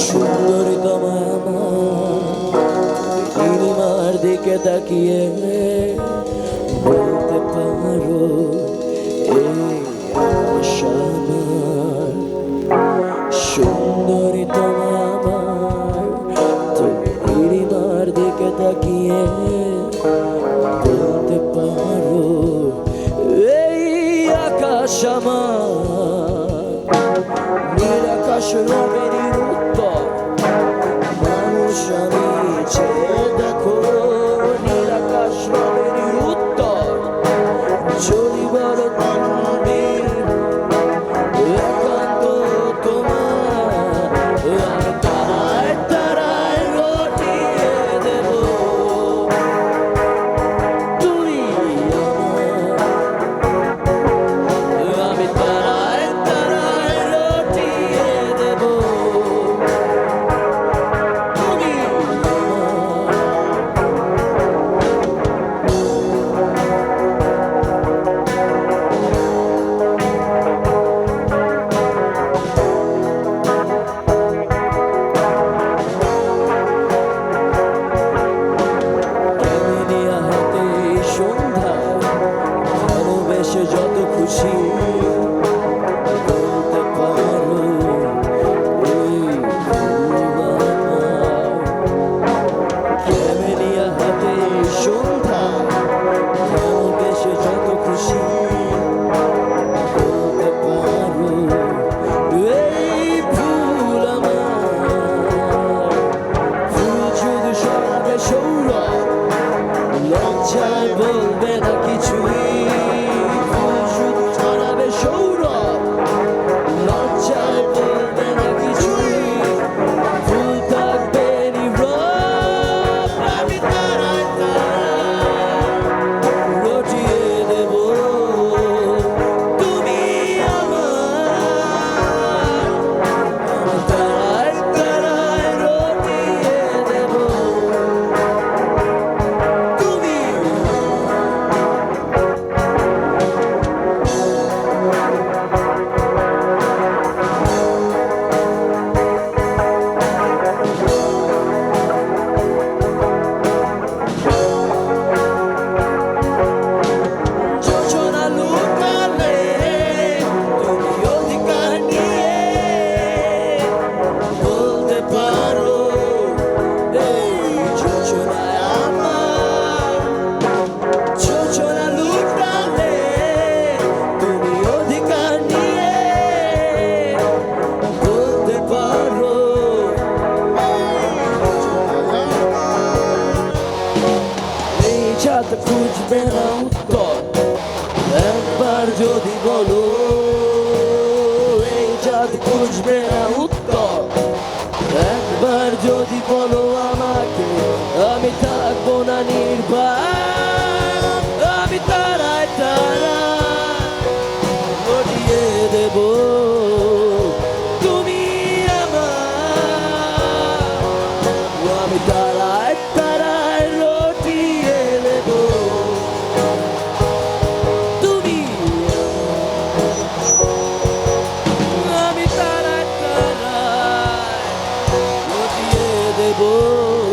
সুন্দরী তোমার পূর্ণিমার দিকে তাকিয়ে বলতে পারো এই সুন্দরী তোমার should already yaşayacaktı kuşi. আচ্ছা, খুঁজবে না উত্তর। একবার যদি বলো এই চাঁদ খুঁজবে না উত্তর। একবার যদি বলো Oh.